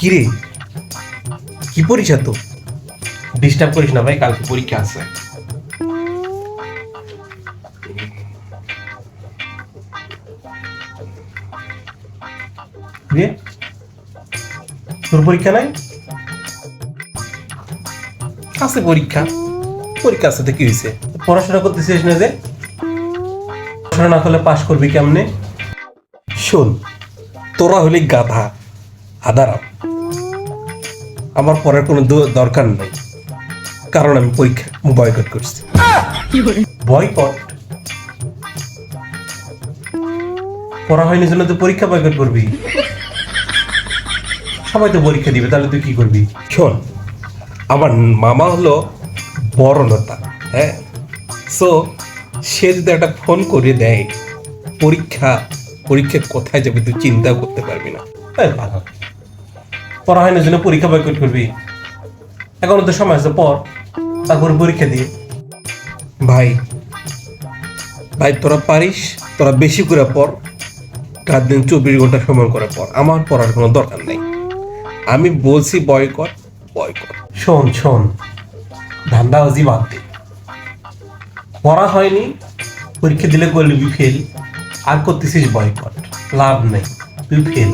কিরে? কি পরীক্ষা তো? ডিস্টার্ব করিস না ভাই কালকে পরীক্ষা আছে। তোর পরীক্ষা নাই? আছে পরীক্ষা। পরীক্ষা আছে তো কি হয়েছে পড়াশোনা করতেছিস না যে? পড়াশোনা না করলে পাশ করবি কেমনে? শোন তোরা হলি গাধা। আদারাম। আমার পড়ার কোনো দরকার নেই, কারণ আমি পরীক্ষা বয়কট করছি। বয়কট পড়া হয়নি জন্য তো পরীক্ষা বয়কট করবি। সবাই তো পরীক্ষা দিবে, তাহলে তুই কি করবি? শোন, আমার মামা হলো বড় নেতা হ্যাঁ? সো সে যদি একটা ফোন করে দেয়, পরীক্ষা পরীক্ষা কোথায় যাবে তুই চিন্তাও করতে পারবি না। এই ভালো। পড়া হয় না জন্য পরীক্ষা বয়কট করবি। এখন তো সময় আছে পর তারপর পরীক্ষা দিয়ে। ভাই ভাই তোরা পারিস? তোরা বেশি করে পড়। রাত দিন চব্বিশ ঘণ্টা সময় করে পর আমার পড়ার কোনো দরকার নেই। আমি বলছি বয়কট বয়কট শোন শোন। ধান্দাবাজি বাদ দে। পড়া হয়নি পরীক্ষা দিলে করবি ফেল আর করতেছিস বয়কট লাভ নেই তুই ফেল